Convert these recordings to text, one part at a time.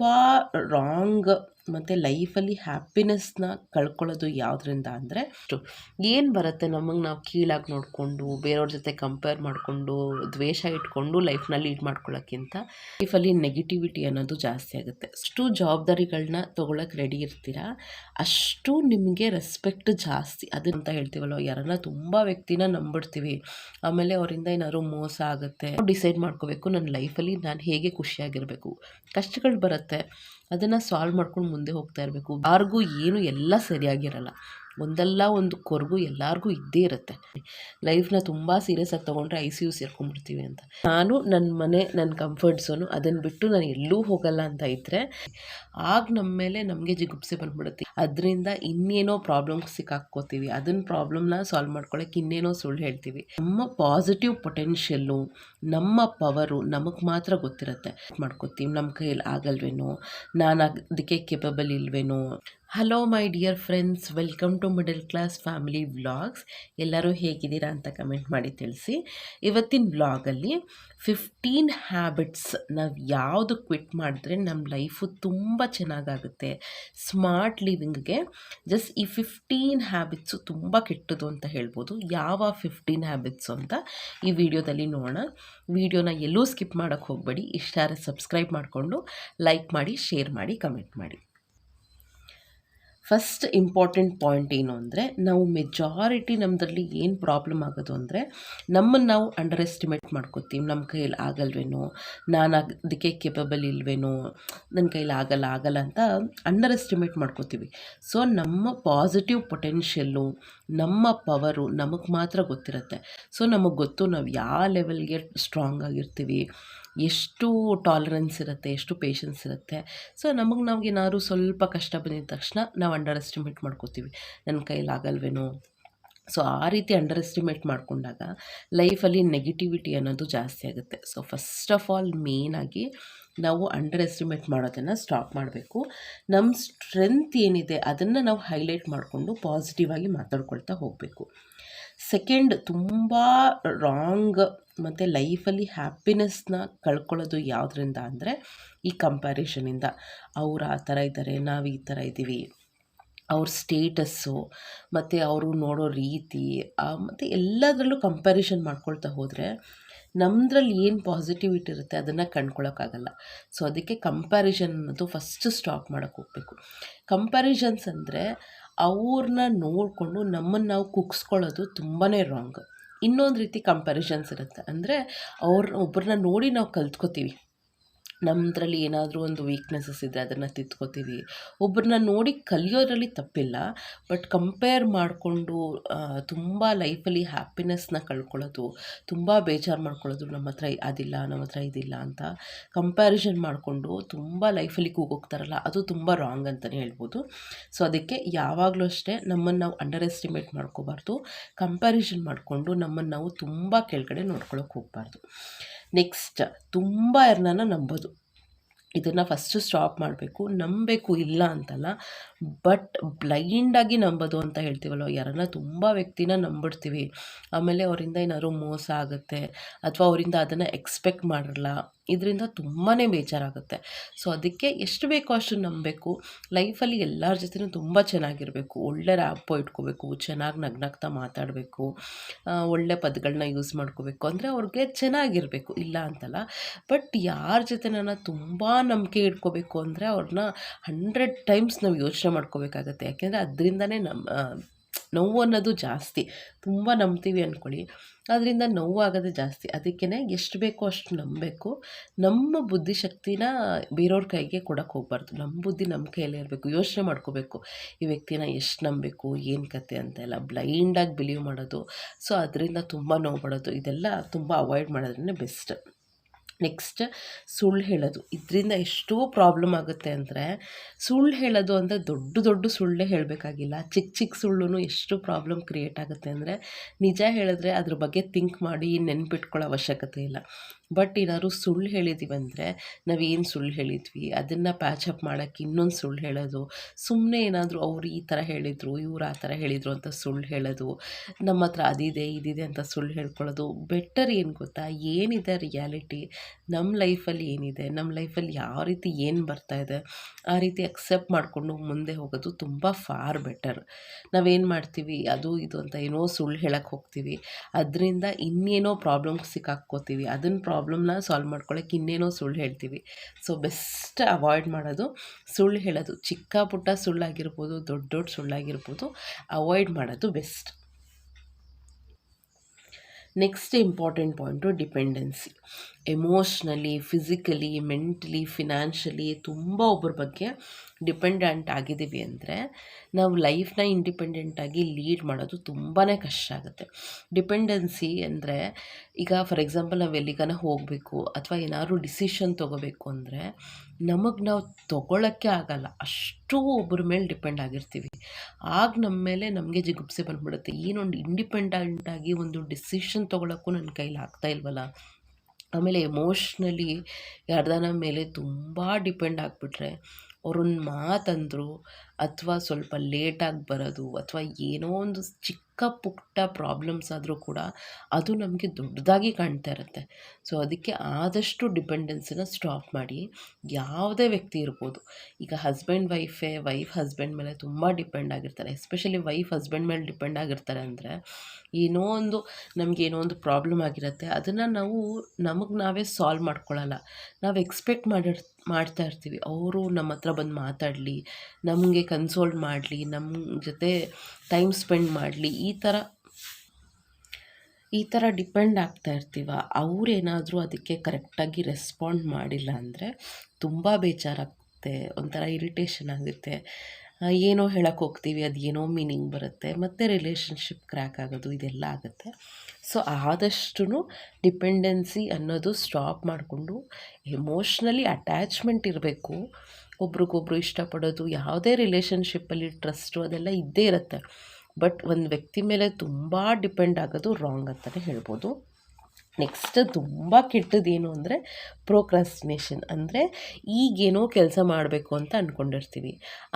ತುಂಬ ರಾಂಗ್ ಮತ್ತು ಲೈಫಲ್ಲಿ ಹ್ಯಾಪಿನೆಸ್ನ ಕಳ್ಕೊಳ್ಳೋದು ಯಾವುದರಿಂದ ಅಂದರೆ ಏನು ಬರುತ್ತೆ ನಮಗೆ ನಾವು ಕೀಳಾಗಿ ನೋಡಿಕೊಂಡು, ಬೇರೆಯವ್ರ ಜೊತೆ ಕಂಪೇರ್ ಮಾಡಿಕೊಂಡು, ದ್ವೇಷ ಇಟ್ಕೊಂಡು ಲೈಫ್ನ ಲೀಡ್ ಮಾಡ್ಕೊಳ್ಳೋಕ್ಕಿಂತ ಲೈಫಲ್ಲಿ ನೆಗೆಟಿವಿಟಿ ಅನ್ನೋದು ಜಾಸ್ತಿ ಆಗುತ್ತೆ. ಅಷ್ಟು ಜವಾಬ್ದಾರಿಗಳನ್ನ ತೊಗೊಳಕ್ಕೆ ರೆಡಿ ಇರ್ತೀರಾ? ಅಷ್ಟು ನಿಮಗೆ ರೆಸ್ಪೆಕ್ಟ್ ಜಾಸ್ತಿ. ಅದಂತ ಅಂತ ಹೇಳ್ತೀವಲ್ವ, ಯಾರನ್ನ ತುಂಬ ವ್ಯಕ್ತಿನ ನಂಬಿಡ್ತೀವಿ. ಆಮೇಲೆ ಅವರಿಂದ ಏನಾದ್ರು ಮೋಸ ಆಗುತ್ತೆ ಡಿಸೈಡ್ ಮಾಡ್ಕೋಬೇಕು ನನ್ನ ಲೈಫಲ್ಲಿ ನಾನು ಹೇಗೆ ಖುಷಿಯಾಗಿರಬೇಕು. ಕಷ್ಟಗಳು ಬರುತ್ತೆ. ಅದನ್ನು ಸಾಲ್ವ್ ಮಾಡ್ಕೊಂಡು ಮುಂದೆ ಹೋಗ್ತಾ ಇರಬೇಕು. ಯಾರಿಗೂ ಏನು ಎಲ್ಲ ಸರಿಯಾಗಿರಲ್ಲ. ಒಂದಲ್ಲ ಒಂದು ಕೊರಗು ಎಲ್ಲರಿಗೂ ಇದ್ದೇ ಇರುತ್ತೆ. ಲೈಫ್ನ ತುಂಬ ಸೀರಿಯಸ್ ಆಗಿ ತೊಗೊಂಡ್ರೆ ಐ ಸಿ ಯು ಸೇರ್ಕೊಂಡ್ಬಿಡ್ತೀವಿ ಅಂತ. ನಾನು ನನ್ನ ಮನೆ ನನ್ನ ಕಂಫರ್ಟ್ ಝೋನು ಅದನ್ನು ಬಿಟ್ಟು ನಾನು ಎಲ್ಲೂ ಹೋಗಲ್ಲ ಅಂತ ಇದ್ದರೆ ಆಗ ನಮ್ಮ ಮೇಲೆ ನಮಗೆ ಜಿಗುಪ್ಸೆ ಬಂದ್ಬಿಡುತ್ತೆ. ಅದರಿಂದ ಇನ್ನೇನೋ ಪ್ರಾಬ್ಲಮ್ಸ್ ಸಿಕ್ಕಾಕ್ಕೋತೀವಿ. ಅದನ್ನ ಪ್ರಾಬ್ಲಮ್ನ ಸಾಲ್ವ್ ಮಾಡ್ಕೊಳ್ಳೋಕೆ ಇನ್ನೇನೋ ಸುಳ್ಳು ಹೇಳ್ತೀವಿ. ನಮ್ಮ ಪಾಸಿಟಿವ್ ಪೊಟೆನ್ಷಿಯಲ್ಲು ನಮ್ಮ ಪವರು ನಮಗೆ ಮಾತ್ರ ಗೊತ್ತಿರುತ್ತೆ. ಮಾಡ್ಕೋತೀವಿ ನಮ್ಮ ಕೈಯಲ್ಲಿ ಆಗಲ್ವೇನೋ, ನಾನು ಅದಕ್ಕೆ capable ಇಲ್ವೇನೋ hello my dear friends welcome to middle class family vlogs ಎಲ್ಲರೂ ಹೇಗಿದ್ದೀರಾ ಅಂತ ಕಮೆಂಟ್ ಮಾಡಿ ತಿಳಿಸಿ. ಇವತ್ತಿನ ವ್ಲಾಗಲ್ಲಿ ಫಿಫ್ಟೀನ್ ಹ್ಯಾಬಿಟ್ಸ್ ನಾವು ಯಾವುದು ಕ್ವಿಟ್ ಮಾಡಿದ್ರೆ ನಮ್ಮ ಲೈಫು ತುಂಬ ಚೆನ್ನಾಗಾಗುತ್ತೆ. ಸ್ಮಾರ್ಟ್ ಲಿವಿಂಗ್ಗೆ ಜಸ್ಟ್ ಈ ಫಿಫ್ಟೀನ್ ಹ್ಯಾಬಿಟ್ಸು ತುಂಬ ಕೆಟ್ಟದು ಅಂತ ಹೇಳ್ಬೋದು. ಯಾವ ಫಿಫ್ಟೀನ್ ಹ್ಯಾಬಿಟ್ಸು ಅಂತ ಈ ವಿಡಿಯೋದಲ್ಲಿ ನೋಡೋಣ. ವಿಡಿಯೋನ ಎಲ್ಲೂ ಸ್ಕಿಪ್ ಮಾಡೋಕ್ಕೆ ಹೋಗಬೇಡಿ. ಇಷ್ಟಾರೆ ಸಬ್ಸ್ಕ್ರೈಬ್ ಮಾಡಿಕೊಂಡು ಲೈಕ್ ಮಾಡಿ ಶೇರ್ ಮಾಡಿ ಕಮೆಂಟ್ ಮಾಡಿ. ಫಸ್ಟ್ ಇಂಪಾರ್ಟೆಂಟ್ ಪಾಯಿಂಟ್ ಏನು ಅಂದರೆ, ನಾವು ಮೆಜಾರಿಟಿ ನಮ್ಮದ್ರಲ್ಲಿ ಏನು ಪ್ರಾಬ್ಲಮ್ ಆಗೋದು ಅಂದರೆ, ನಮ್ಮನ್ನು ನಾವು ಅಂಡರ್ ಎಸ್ಟಿಮೇಟ್ ಮಾಡ್ಕೋತೀವಿ. ನಮ್ಮ ಕೈಯಲ್ಲಿ ಆಗಲ್ವೇನೋ, ನಾನು ಅದಕ್ಕೆ ಕೇಪಬಲ್ ಇಲ್ವೇನೋ ನನ್ನ ಕೈಯಲ್ಲಿ ಆಗಲ್ಲ ಆಗಲ್ಲ ಅಂತ ಅಂಡರ್ ಎಸ್ಟಿಮೇಟ್ ಮಾಡ್ಕೋತೀವಿ. ಸೊ ನಮ್ಮ ಪಾಸಿಟಿವ್ ಪೊಟೆನ್ಷಿಯಲ್ಲು ನಮ್ಮ ಪವರು ನಮಗೆ ಮಾತ್ರ ಗೊತ್ತಿರುತ್ತೆ. ಸೊ, ನಮಗೆ ಗೊತ್ತು ನಾವು ಯಾವ ಲೆವೆಲ್ಗೆ ಸ್ಟ್ರಾಂಗ್ ಆಗಿರ್ತೀವಿ, ಎಷ್ಟು ಟಾಲರೆನ್ಸ್ ಇರುತ್ತೆ, ಎಷ್ಟು ಪೇಷನ್ಸ್ ಇರುತ್ತೆ. ಸೊ, ನಮಗೆ ನಮಗೆ ಏನಾದ್ರು ಸ್ವಲ್ಪ ಕಷ್ಟ ಬಂದಿದ ತಕ್ಷಣ ನಾವು ಅಂಡರ್ ಎಸ್ಟಿಮೇಟ್ ಮಾಡ್ಕೋತೀವಿ. ನನ್ನ ಕೈಯಲ್ಲಿ ಆಗಲ್ವೇನೋ? ಸೊ, ಆ ರೀತಿ ಅಂಡರ್ ಎಸ್ಟಿಮೇಟ್ ಮಾಡಿಕೊಂಡಾಗ ಲೈಫಲ್ಲಿ ನೆಗೆಟಿವಿಟಿ ಅನ್ನೋದು ಜಾಸ್ತಿ ಆಗುತ್ತೆ. ಸೊ, ಫಸ್ಟ್ ಆಫ್ ಆಲ್ ಮೇಯ್ನಾಗಿ ನಾವು ಅಂಡರ್ ಎಸ್ಟಿಮೇಟ್ ಮಾಡೋದನ್ನು ಸ್ಟಾಪ್ ಮಾಡಬೇಕು. ನಮ್ಮ ಸ್ಟ್ರೆಂತ್ ಏನಿದೆ ಅದನ್ನು ನಾವು ಹೈಲೈಟ್ ಮಾಡಿಕೊಂಡು ಪಾಸಿಟಿವ್ ಆಗಿ ಮಾತಾಡ್ಕೊಳ್ತಾ ಹೋಗಬೇಕು. ಸೆಕೆಂಡ್ ತುಂಬ ರಾಂಗ್ ಮತ್ತು ಲೈಫಲ್ಲಿ ಹ್ಯಾಪಿನೆಸ್ನ ಕಳ್ಕೊಳ್ಳೋದು ಯಾವುದರಿಂದ ಅಂದರೆ ಈ ಕಂಪ್ಯಾರಿಷನಿಂದ ಅವ್ರು ಆ ಥರ ಇದ್ದಾರೆ ನಾವು ಈ ಥರ ಇದ್ದೀವಿ. ಅವ್ರ ಸ್ಟೇಟಸ್ಸು ಮತ್ತು ಅವರು ನೋಡೋ ರೀತಿ ಮತ್ತು ಎಲ್ಲದರಲ್ಲೂ ಕಂಪ್ಯಾರಿಷನ್ ಮಾಡ್ಕೊಳ್ತಾ ಹೋದರೆ ನಮ್ಮದ್ರಲ್ಲಿ ಏನು ಪಾಸಿಟಿವಿಟಿ ಇರುತ್ತೆ ಅದನ್ನು ಕಂಡ್ಕೊಳ್ಳೋಕ್ಕಾಗಲ್ಲ ಸೊ ಅದಕ್ಕೆ ಕಂಪ್ಯಾರಿಷನ್ ಅನ್ನೋದು ಫಸ್ಟ್ ಸ್ಟಾಪ್ ಮಾಡೋಕೆ ಹೋಗಬೇಕು. ಕಂಪ್ಯಾರಿಷನ್ಸ್ ಅಂದರೆ ಅವ್ರನ್ನ ನೋಡಿಕೊಂಡು ನಮ್ಮನ್ನು ನಾವು ಕುಗ್ಸ್ಕೊಳ್ಳೋದು ತುಂಬಾ ರಾಂಗ್ ಇನ್ನೊಂದು ರೀತಿ ಕಂಪ್ಯಾರಿಷನ್ಸ್ ಇರುತ್ತೆ. ಅಂದರೆ ಅವ್ರನ್ನ ಒಬ್ಬರನ್ನ ನೋಡಿ ನಾವು ಕಲ್ತ್ಕೋತೀವಿ. ನಮ್ಮದ್ರಲ್ಲಿ ಏನಾದರೂ ಒಂದು ವೀಕ್ನೆಸಸ್ ಇದೆ ಅದನ್ನು ತಿದ್ಕೋತೀವಿ. ಒಬ್ಬರನ್ನ ನೋಡಿ ಕಲಿಯೋದ್ರಲ್ಲಿ ತಪ್ಪಿಲ್ಲ ಬಟ್ ಕಂಪೇರ್ ಮಾಡಿಕೊಂಡು ತುಂಬ ಲೈಫಲ್ಲಿ ಹ್ಯಾಪಿನೆಸ್ನ ಕಳ್ಕೊಳ್ಳೋದು, ತುಂಬ ಬೇಜಾರು ಮಾಡ್ಕೊಳ್ಳೋದು ನಮ್ಮ ಹತ್ರ ಅದಿಲ್ಲ, ನಮ್ಮ ಹತ್ರ ಇದಿಲ್ಲ ಅಂತ ಕಂಪ್ಯಾರಿಸನ್ ಮಾಡಿಕೊಂಡು ತುಂಬ ಲೈಫಲ್ಲಿ ಕೂಗೋಗ್ತಾರಲ್ಲ, ಅದು ತುಂಬ ರಾಂಗ್ ಅಂತಲೇ ಹೇಳ್ಬೋದು. ಸೊ ಅದಕ್ಕೆ ಯಾವಾಗಲೂ ಅಷ್ಟೇ ನಮ್ಮನ್ನು ನಾವು ಅಂಡರ್ ಎಸ್ಟಿಮೇಟ್ ಮಾಡ್ಕೋಬಾರ್ದು ಕಂಪ್ಯಾರಿಸನ್ ಮಾಡಿಕೊಂಡು ನಮ್ಮನ್ನು ನಾವು ತುಂಬ ಕೆಳಗಡೆ ನೋಡ್ಕೊಳಕ್ಕೆ ಹೋಗಬಾರ್ದು. ನೆಕ್ಸ್ಟ್ ತುಂಬ ಯಾರನ್ನ ನಂಬೋದು. ಇದನ್ನು ಫಸ್ಟು ಸ್ಟಾಪ್ ಮಾಡಬೇಕು, ನಂಬಬೇಕು ಇಲ್ಲ ಅಂತಲ್ಲ ಬಟ್ ಬ್ಲೈಂಡಾಗಿ ನಂಬೋದು ಅಂತ ಹೇಳ್ತೀವಲ್ಲ ಯಾರನ್ನ ತುಂಬ ವ್ಯಕ್ತಿನ ನಂಬಿಡ್ತೀವಿ. ಆಮೇಲೆ ಅವರಿಂದ ಏನಾದ್ರು ಮೋಸ ಆಗುತ್ತೆ, ಅಥವಾ ಅವರಿಂದ ಅದನ್ನು ಎಕ್ಸ್ಪೆಕ್ಟ್ ಮಾಡಿರಲ್ಲ ಇದರಿಂದ ತುಂಬಾ ಬೇಜಾರಾಗುತ್ತೆ. ಸೊ ಅದಕ್ಕೆ ಎಷ್ಟು ಬೇಕೋ ಅಷ್ಟು ನಂಬಬೇಕು. ಲೈಫಲ್ಲಿ ಎಲ್ಲರ ಜೊತೆನೂ ತುಂಬ ಚೆನ್ನಾಗಿರಬೇಕು. ಒಳ್ಳೆ ರ್ಯಾಪೋ ಇಟ್ಕೋಬೇಕು, ಚೆನ್ನಾಗಿ ನಗ್ನಗ್ತಾ ಮಾತಾಡಬೇಕು ಒಳ್ಳೆ ಪದಗಳನ್ನ ಯೂಸ್ ಮಾಡ್ಕೋಬೇಕು. ಅಂದರೆ ಅವ್ರಿಗೆ ಚೆನ್ನಾಗಿರಬೇಕು. ಇಲ್ಲ ಅಂತಲ್ಲ. ಬಟ್ ಯಾರ ಜೊತೆ ನಾನು ತುಂಬ ನಂಬಿಕೆ ಇಟ್ಕೋಬೇಕು ಅಂದರೆ ಅವ್ರನ್ನ ಹಂಡ್ರೆಡ್ ಟೈಮ್ಸ್ ನಾವು ಯೋಚನೆ ಮಾಡ್ಕೋಬೇಕಾಗತ್ತೆ. ಯಾಕೆಂದರೆ ಅದರಿಂದನೇ ನಮ್ಮ ನೋವು ಅನ್ನೋದು ಜಾಸ್ತಿ. ತುಂಬ ನಂಬ್ತೀವಿ ಅಂದ್ಕೊಳ್ಳಿ ಅದರಿಂದ ನೋವು ಆಗೋದು ಜಾಸ್ತಿ. ಅದಕ್ಕೇ ಎಷ್ಟು ಬೇಕೋ ಅಷ್ಟು ನಂಬಬೇಕು. ನಮ್ಮ ಬುದ್ಧಿಶಕ್ತಿನ ಬೇರೆಯವ್ರ ಕೈಗೆ ಕೊಡೋಕ್ಕೆ ಹೋಗ್ಬಾರ್ದು. ನಮ್ಮ ಬುದ್ಧಿ ನಮ್ಮ ಕೈಯಲ್ಲಿ ಇರಬೇಕು. ಯೋಚನೆ ಮಾಡ್ಕೋಬೇಕು. ಈ ವ್ಯಕ್ತಿನ ಎಷ್ಟು ನಂಬಬೇಕು, ಏನು ಕತೆ ಅಂತೆಲ್ಲ ಬ್ಲೈಂಡಾಗಿ ಬಿಲೀವ್ ಮಾಡೋದು. ಸೊ, ಅದರಿಂದ ತುಂಬ ನೋವು ಇದೆಲ್ಲ ತುಂಬ ಅವಾಯ್ಡ್ ಮಾಡೋದ್ರೇ ಬೆಸ್ಟ್. ನೆಕ್ಸ್ಟ್ ಸುಳ್ಳು ಹೇಳೋದು. ಇದರಿಂದ ಎಷ್ಟೋ ಪ್ರಾಬ್ಲಮ್ ಆಗುತ್ತೆ ಅಂದರೆ ಸುಳ್ಳು ಹೇಳೋದು ಅಂದರೆ ದೊಡ್ಡ ದೊಡ್ಡ ಸುಳ್ಳೇ ಹೇಳಬೇಕಾಗಿಲ್ಲ. ಚಿಕ್ಕ ಚಿಕ್ಕ ಸುಳ್ಳು ಎಷ್ಟು ಪ್ರಾಬ್ಲಮ್ ಕ್ರಿಯೇಟ್ ಆಗುತ್ತೆ ಅಂದರೆ ನಿಜ ಹೇಳಿದ್ರೆ ಅದ್ರ ಬಗ್ಗೆ ಥಿಂಕ್ ಮಾಡಿ ನೆನ್ಪಿಟ್ಕೊಳ್ಳೋ ಅವಶ್ಯಕತೆ ಇಲ್ಲ. ಬಟ್ ಏನಾದ್ರು ಸುಳ್ಳು ಹೇಳಿದ್ದೀವಿ ಅಂದರೆ ನಾವೇನು ಸುಳ್ಳು ಹೇಳಿದ್ವಿ, ಅದನ್ನು ಪ್ಯಾಚಪ್ ಮಾಡೋಕ್ಕೆ ಇನ್ನೊಂದು ಸುಳ್ಳು ಹೇಳೋದು ಸುಮ್ಮನೆ ಏನಾದರೂ ಅವ್ರು ಈ ಥರ ಹೇಳಿದರು, ಇವ್ರು ಆ ಥರ ಹೇಳಿದರು ಅಂತ ಸುಳ್ಳು ಹೇಳೋದು, ನಮ್ಮ ಹತ್ರ ಅದಿದೆ, ಇದಿದೆ ಅಂತ ಸುಳ್ಳು ಹೇಳ್ಕೊಳ್ಳೋದು ಬೆಟರ್ ಏನು ಗೊತ್ತಾ? ಏನಿದೆ ರಿಯಾಲಿಟಿ ನಮ್ಮ ಲೈಫಲ್ಲಿ ಏನಿದೆ? ನಮ್ಮ ಲೈಫಲ್ಲಿ ಯಾವ ರೀತಿ ಏನು ಬರ್ತಾ ಇದೆ? ಆ ರೀತಿ ಅಕ್ಸೆಪ್ಟ್ ಮಾಡಿಕೊಂಡು ಮುಂದೆ ಹೋಗೋದು ತುಂಬ ಫಾರ್ ಬೆಟರ್ ನಾವೇನು ಮಾಡ್ತೀವಿ? ಅದು ಇದು ಅಂತ ಏನೋ ಸುಳ್ಳು ಹೇಳಕ್ಕೆ ಹೋಗ್ತೀವಿ. ಅದರಿಂದ ಇನ್ನೇನೋ ಪ್ರಾಬ್ಲಮ್ಸ್ ಸಿಕ್ಕಾಕ್ಕೋತೀವಿ. ಅದನ್ನ ಪ್ರಾಬ್ಲಮ್ನ ಸಾಲ್ವ್ ಮಾಡ್ಕೊಳ್ಳೋಕೆ ಇನ್ನೇನೋ ಸುಳ್ಳು ಹೇಳ್ತೀವಿ. ಸೊ ಬೆಸ್ಟ್ ಅವಾಯ್ಡ್ ಮಾಡೋದು ಸುಳ್ಳು ಹೇಳೋದು. ಚಿಕ್ಕ ಪುಟ್ಟ ಸುಳ್ಳಾಗಿರ್ಬೋದು, ದೊಡ್ಡ ದೊಡ್ಡ ಸುಳ್ಳಾಗಿರ್ಬೋದು ಅವಾಯ್ಡ್ ಮಾಡೋದು best next important point dependency emotionally physically mentally financially ತುಂಬ ಒಬ್ಬರ ಬಗ್ಗೆ ಡಿಪೆಂಡೆಂಟ್ ಆಗಿದ್ದೀವಿ ಅಂದರೆ ನಾವು ಲೈಫ್ನ ಇಂಡಿಪೆಂಡೆಂಟಾಗಿ ಲೀಡ್ ಮಾಡೋದು ತುಂಬಾ ಕಷ್ಟ ಆಗುತ್ತೆ. ಡಿಪೆಂಡೆನ್ಸಿ ಅಂದರೆ ಈಗ ಫಾರ್ ಎಕ್ಸಾಂಪಲ್ ನಾವು ಎಲ್ಲಿಗಾನ ಹೋಗಬೇಕು ಅಥವಾ ಏನಾದರೂ ಡಿಸಿಷನ್ ತೊಗೋಬೇಕು ಅಂದರೆ ನಮಗೆ ನಾವು ತೊಗೊಳಕ್ಕೆ ಆಗಲ್ಲ. ಅಷ್ಟು ಒಬ್ಬರ ಮೇಲೆ ಡಿಪೆಂಡ್ ಆಗಿರ್ತೀವಿ. ಆಗ ನಮ್ಮ ಮೇಲೆ ನಮಗೆ ಜಿಗುಪ್ಸೆ ಬಂದ್ಬಿಡುತ್ತೆ. ಏನೊಂದು ಇಂಡಿಪೆಂಡೆಂಟಾಗಿ ಒಂದು ಡಿಸಿಷನ್ ತೊಗೊಳಕ್ಕೂ ನನ್ನ ಕೈಲಿ ಆಗ್ತಾ ಇಲ್ವಲ್ಲ? ಆಮೇಲೆ ಎಮೋಷ್ನಲಿ ಯಾರ್ದಾನ ಮೇಲೆ ತುಂಬ ಡಿಪೆಂಡ್ ಆಗಿಬಿಟ್ರೆ ಅವ್ರೊಂದು ಮಾತಂದರು. ಅಥವಾ ಸ್ವಲ್ಪ ಲೇಟಾಗಿ ಬರೋದು ಅಥವಾ ಏನೋ ಒಂದು ಚಿಕ್ಕ ಪುಟ್ಟ ಪ್ರಾಬ್ಲಮ್ಸ್ ಆದರೂ ಕೂಡ ಅದು ನಮಗೆ ದೊಡ್ಡದಾಗಿ ಕಾಣ್ತಾ ಇರುತ್ತೆ. ಸೊ, ಅದಕ್ಕೆ ಆದಷ್ಟು ಡಿಪೆಂಡೆನ್ಸಿನ ಸ್ಟಾಪ್ ಮಾಡಿ. ಯಾವುದೇ ವ್ಯಕ್ತಿ ಇರ್ಬೋದು. ಈಗ ಹಸ್ಬೆಂಡ್ ವೈಫೇ, ವೈಫ್ ಹಸ್ಬೆಂಡ್ ಮೇಲೆ ತುಂಬ ಡಿಪೆಂಡ್ ಆಗಿರ್ತಾರೆ. ಎಸ್ಪೆಷಲಿ ವೈಫ್ ಹಸ್ಬೆಂಡ್ ಮೇಲೆ ಡಿಪೆಂಡ್ ಆಗಿರ್ತಾರೆ ಅಂದರೆ ಏನೋ ಒಂದು ನಮಗೆ ಏನೋ ಒಂದು ಪ್ರಾಬ್ಲಮ್ ಆಗಿರುತ್ತೆ. ಅದನ್ನು ನಾವು ನಮಗೆ ನಾವೇ ಸಾಲ್ವ್ ಮಾಡ್ಕೊಳ್ಳಲ್ಲ ನಾವು ಎಕ್ಸ್ಪೆಕ್ಟ್ ಮಾಡಿರ್, ಮಾಡ್ತಾ ಇರ್ತೀವಿ. ಅವರು ನಮ್ಮ ಹತ್ರ ಬಂದು ಮಾತಾಡಲಿ. ನಮಗೆ ಕನ್ಸೋಲ್ಡ್ ಮಾಡಲಿ ನಮ್ಮ ಜೊತೆ ಟೈಮ್ ಸ್ಪೆಂಡ್ ಮಾಡಲಿ, ಈ ಥರ ಈ ಥರ ಡಿಪೆಂಡ್ ಆಗ್ತಾ ಇರ್ತೀವ. ಅವರೇನಾದರೂ ಅದಕ್ಕೆ ಕರೆಕ್ಟಾಗಿ ರೆಸ್ಪಾಂಡ್ ಮಾಡಿಲ್ಲ ಅಂದರೆ ತುಂಬ ಬೇಜಾರಾಗುತ್ತೆ ಒಂಥರ ಇರಿಟೇಷನ್ ಆಗುತ್ತೆ. ಏನೋ ಹೇಳಕ್ಕೆ ಹೋಗ್ತೀವಿ, ಅದು ಏನೋ ಮೀನಿಂಗ್ ಬರುತ್ತೆ, ಮತ್ತು ರಿಲೇಷನ್ಶಿಪ್ ಕ್ರ್ಯಾಕ್ ಆಗೋದು, ಇದೆಲ್ಲ ಆಗುತ್ತೆ. ಸೊ ಆದಷ್ಟು ಡಿಪೆಂಡೆನ್ಸಿ ಅನ್ನೋದು ಸ್ಟಾಪ್ ಮಾಡಿಕೊಂಡು ಎಮೋಷ್ನಲಿ ಅಟ್ಯಾಚ್ಮೆಂಟ್ ಇರಬೇಕು. ಒಬ್ರಿಗೊಬ್ರು ಇಷ್ಟಪಡೋದು, ಯಾವುದೇ ರಿಲೇಷನ್ಶಿಪ್ಪಲ್ಲಿ ಟ್ರಸ್ಟು ಅದೆಲ್ಲ ಇದ್ದೇ ಇರುತ್ತೆ. ಬಟ್ ಒಂದು ವ್ಯಕ್ತಿ ಮೇಲೆ ತುಂಬ ಡಿಪೆಂಡ್ ಆಗೋದು ರಾಂಗ್ ಅಂತಲೇ ಹೇಳ್ಬೋದು. ನೆಕ್ಸ್ಟ್ ತುಂಬ ಕೆಟ್ಟದೇನು ಅಂದರೆ ಪ್ರೋಕ್ರಾಸ್ಟಿನೇಷನ್ ಅಂದರೆ ಈಗೇನೋ ಕೆಲಸ ಮಾಡಬೇಕು ಅಂತ ಅಂದ್ಕೊಂಡಿರ್ತೀವಿ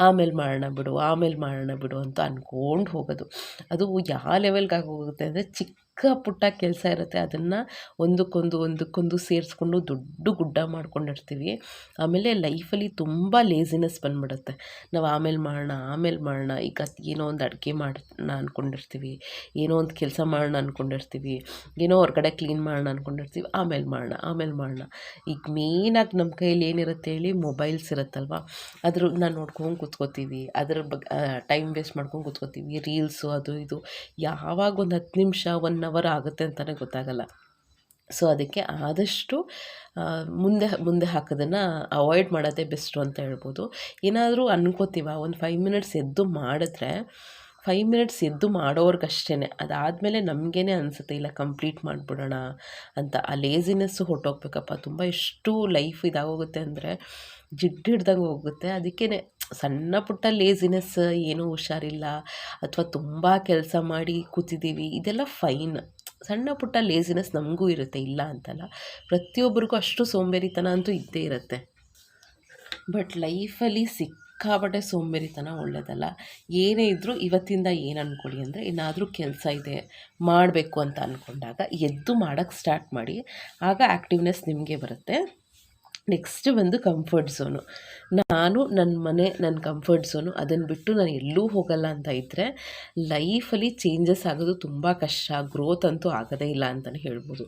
ಆಮೇಲೆ ಮಾಡೋಣ ಬಿಡು, ಆಮೇಲೆ ಮಾಡೋಣ ಬಿಡು ಅಂತ ಅಂದ್ಕೊಂಡು ಹೋಗೋದು. ಅದು ಯಾವ ಲೆವೆಲ್ಗೆ ಆಗೋಗುತ್ತೆ ಅಂದರೆ ಚಿಕ್ಕ ಚಿಕ್ಕ ಪುಟ್ಟ ಕೆಲಸ ಇರುತ್ತೆ ಅದನ್ನು ಒಂದಕ್ಕೊಂದು ಒಂದಕ್ಕೊಂದು ಸೇರಿಸ್ಕೊಂಡು ದೊಡ್ಡ ಗುಡ್ಡ ಮಾಡ್ಕೊಂಡಿರ್ತೀವಿ. ಆಮೇಲೆ ಲೈಫಲ್ಲಿ ತುಂಬ ಲೇಸಿನೆಸ್ ಬಂದ್ಬಿಡುತ್ತೆ. ನಾವು ಆಮೇಲೆ ಮಾಡೋಣ ಆಮೇಲೆ ಮಾಡೋಣ, ಈಗ ಏನೋ ಒಂದು ಅಡುಗೆ ಮಾಡೋಣ ಅಂದ್ಕೊಂಡಿರ್ತೀವಿ ಏನೋ ಒಂದು ಕೆಲಸ ಮಾಡೋಣ ಅಂದ್ಕೊಂಡಿರ್ತೀವಿ ಏನೋ ಹೊರಗಡೆ ಕ್ಲೀನ್ ಮಾಡೋಣ ಅಂದ್ಕೊಂಡಿರ್ತೀವಿ ಆಮೇಲೆ ಮಾಡೋಣ ಆಮೇಲೆ ಮಾಡೋಣ. ಈಗ ಮೇಯ್ನಾಗಿ ನಮ್ಮ ಕೈಯಲ್ಲಿ ಏನಿರುತ್ತೆ ಹೇಳಿ ಮೊಬೈಲ್ಸ್ ಇರುತ್ತಲ್ವ? ಅದ್ರ ನಾನು ನೋಡ್ಕೊಂಡು ಕೂತ್ಕೋತೀವಿ, ಅದ್ರ ಬಗ್ಗೆ ಟೈಮ್ ವೇಸ್ಟ್ ಮಾಡ್ಕೊಂಡು ಕೂತ್ಕೋತೀವಿ ರೀಲ್ಸು ಅದು ಇದು. ಯಾವಾಗ ಒಂದು ಹತ್ತು ನಿಮಿಷ ಒನ್ ಅವರ್ ಆಗುತ್ತೆ ಅಂತಲೇ ಗೊತ್ತಾಗಲ್ಲ. ಸೊ ಅದಕ್ಕೆ ಆದಷ್ಟು ಮುಂದೆ ಮುಂದೆ ಹಾಕೋದನ್ನು ಅವಾಯ್ಡ್ ಮಾಡೋದೇ ಬೆಸ್ಟು ಅಂತ ಹೇಳ್ಬೋದು. ಏನಾದರೂ ಅನ್ಕೋತೀವ, ಒಂದು ಫೈವ್ ಮಿನಿಟ್ಸ್ ಎದ್ದು ಮಾಡಿದ್ರೆ ಫೈವ್ ಮಿನಿಟ್ಸ್ ಎದ್ದು ಮಾಡೋರ್ಗಷ್ಟೇ ಅದಾದಮೇಲೆ ನಮಗೇ ಅನಿಸುತ್ತೆ, ಇಲ್ಲ ಕಂಪ್ಲೀಟ್ ಮಾಡಿಬಿಡೋಣ ಅಂತ. ಆ ಲೇಸಿನೆಸ್ಸು ಹೊರ್ಟೋಗ್ಬೇಕಪ್ಪ. ತುಂಬ ಎಷ್ಟು ಲೈಫ್ ಇದಾಗೋಗುತ್ತೆ ಅಂದರೆ ಜಿಡ್ಡು ಹಿಡ್ದಂಗೆ ಹೋಗುತ್ತೆ. ಅದಕ್ಕೇ ಸಣ್ಣ ಪುಟ್ಟ ಲೇಸಿನೆಸ್ ಏನೂ ಹುಷಾರಿಲ್ಲ ಅಥವಾ ತುಂಬ ಕೆಲಸ ಮಾಡಿ ಕೂತಿದ್ದೀವಿ, ಇದೆಲ್ಲ ಫೈನ್ ಸಣ್ಣ ಪುಟ್ಟ ಲೇಸಿನೆಸ್ ನಮಗೂ ಇರುತ್ತೆ, ಇಲ್ಲ ಅಂತಲ್ಲ. ಪ್ರತಿಯೊಬ್ಬರಿಗೂ ಅಷ್ಟು ಸೋಂಬೇರಿತನ ಅಂತೂ ಇದ್ದೇ ಇರುತ್ತೆ. ಬಟ್ ಲೈಫಲ್ಲಿ ಸಿಕ್ಕಾಪಟ್ಟೆ ಸೋಂಬೇರಿತನ ಒಳ್ಳೆಯದಲ್ಲ ಏನೇ ಇದ್ದರೂ ಇವತ್ತಿಂದ ಏನು ಅಂದ್ಕೊಳ್ಳಿ ಅಂದರೆ ಏನಾದರೂ ಕೆಲಸ ಇದೆ, ಮಾಡಬೇಕು ಅಂತ ಅಂದ್ಕೊಂಡಾಗ ಎದ್ದು ಮಾಡೋಕ್ಕೆ ಸ್ಟಾರ್ಟ್ ಮಾಡಿ, ಆಗ ಆ್ಯಕ್ಟಿವ್ನೆಸ್ ನಿಮಗೆ ಬರುತ್ತೆ. ನೆಕ್ಸ್ಟ್ ಬಂದು ಕಂಫರ್ಟ್ ಝೋನು ನಾನು ನನ್ನ ಮನೆ ನನ್ನ ಕಂಫರ್ಟ್ ಝೋನು ಅದನ್ನು ಬಿಟ್ಟು ನಾನು ಎಲ್ಲೂ ಹೋಗಲ್ಲ ಅಂತ ಇದ್ದರೆ ಲೈಫಲ್ಲಿ ಚೇಂಜಸ್ ಆಗೋದು ತುಂಬ ಕಷ್ಟ. ಗ್ರೋತ್ ಅಂತೂ ಆಗೋದೇ ಇಲ್ಲ ಅಂತಲೇ ಹೇಳ್ಬೋದು.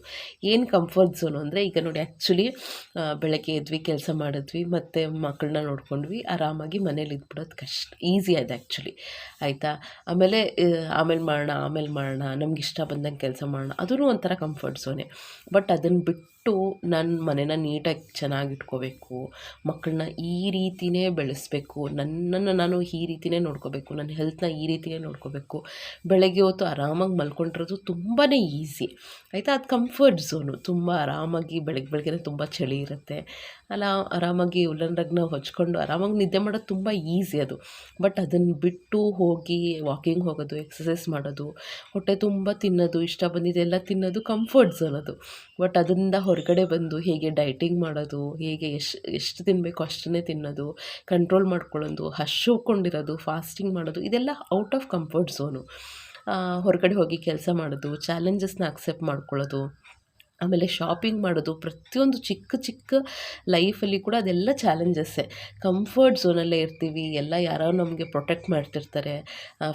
ಏನು ಕಂಫರ್ಟ್ ಝೋನು ಅಂದರೆ ಈಗ ನೋಡಿ ಆ್ಯಕ್ಚುಲಿ ಬೆಳಗ್ಗೆ ಎದ್ವಿ, ಕೆಲಸ ಮಾಡಿದ್ವಿ, ಮತ್ತು ಮಕ್ಕಳನ್ನ ನೋಡ್ಕೊಂಡ್ವಿ, ಆರಾಮಾಗಿ ಮನೇಲಿ ಇದ್ಬಿಡೋದು ಕಷ್ಟ ಈಸಿ ಅದು ಆ್ಯಕ್ಚುಲಿ ಆಯಿತಾ? ಆಮೇಲೆ ಆಮೇಲೆ ಮಾಡೋಣ ಆಮೇಲೆ ಮಾಡೋಣ, ನಮ್ಗೆ ಇಷ್ಟ ಬಂದಂಗೆ ಕೆಲಸ ಮಾಡೋಣ ಅದೂ ಒಂಥರ ಕಂಫರ್ಟ್ ಝೋನೇ ಬಟ್ ಅದನ್ನು ಬಿಟ್ಟು ನನ್ನ ಮನೇನ ನೀಟಾಗಿ ಚೆನ್ನಾಗಿಟ್ಕೋಬೇಕು ಮಕ್ಕಳನ್ನ ಈ ರೀತಿಯೇ ಬೆಳೆಸಬೇಕು, ನನ್ನನ್ನು ನಾನು ಈ ರೀತಿಯೇ ನೋಡ್ಕೋಬೇಕು ನನ್ನ ಹೆಲ್ತ್ನ ಈ ರೀತಿಯೇ ನೋಡ್ಕೋಬೇಕು. ಬೆಳಗ್ಗೆ ಹೊತ್ತು ಆರಾಮಾಗಿ ಮಲ್ಕೊಂಡಿರೋದು ತುಂಬಾ ಈಸಿ ಆಯಿತಾ? ಅದು ಕಂಫರ್ಟ್ ಝೋನು ತುಂಬ ಆರಾಮಾಗಿ ಬೆಳಗ್ಗೆ ಬೆಳಗ್ಗೆನೇ ತುಂಬ ಚಳಿ ಇರುತ್ತೆ. ಅಲ್ಲ, ಆರಾಮಾಗಿ ಉಲ್ಲನ್ ರಗ್ನ ಹೊಚ್ಕೊಂಡು ಆರಾಮಾಗಿ ನಿದ್ದೆ ಮಾಡೋದು ತುಂಬ ಈಸಿ ಅದು. ಬಟ್ ಅದನ್ನು ಬಿಟ್ಟು ಹೋಗಿ ವಾಕಿಂಗ್ ಹೋಗೋದು ಎಕ್ಸಸೈಸ್ ಮಾಡೋದು, ಹೊಟ್ಟೆ ತುಂಬ ತಿನ್ನೋದು, ಇಷ್ಟ ಬಂದಿದ್ದೆಲ್ಲ ತಿನ್ನೋದು ಕಂಫರ್ಟ್ ಝೋನ್ ಅದು. ಬಟ್ ಅದರಿಂದ ಹೊರ ಹೊರಗಡೆ ಬಂದು ಹೇಗೆ ಡಯಟಿಂಗ್ ಮಾಡೋದು, ಹೇಗೆ ಎಷ್ಟು ಎಷ್ಟು ತಿನ್ನಬೇಕು ಅಷ್ಟನ್ನೇ ತಿನ್ನೋದು ಕಂಟ್ರೋಲ್ ಮಾಡ್ಕೊಳ್ಳೋದು ಹಶ್ವುಕೊಂಡಿರೋದು ಫಾಸ್ಟಿಂಗ್ ಮಾಡೋದು, ಇದೆಲ್ಲ ಔಟ್ ಆಫ್ ಕಂಫರ್ಟ್ ಝೋನು ಹೊರಗಡೆ ಹೋಗಿ ಕೆಲಸ ಮಾಡೋದು ಚಾಲೆಂಜಸ್ನ ಅಕ್ಸೆಪ್ಟ್ ಮಾಡ್ಕೊಳ್ಳೋದು. ಆಮೇಲೆ ಶಾಪಿಂಗ್ ಮಾಡೋದು ಪ್ರತಿಯೊಂದು ಚಿಕ್ಕ ಚಿಕ್ಕ ಲೈಫಲ್ಲಿ ಕೂಡ ಅದೆಲ್ಲ ಚಾಲೆಂಜಸ್ಸೇ ಕಂಫರ್ಟ್ ಝೋನಲ್ಲೇ ಇರ್ತೀವಿ, ಎಲ್ಲ ಯಾರೋ ನಮಗೆ ಪ್ರೊಟೆಕ್ಟ್ ಮಾಡ್ತಿರ್ತಾರೆ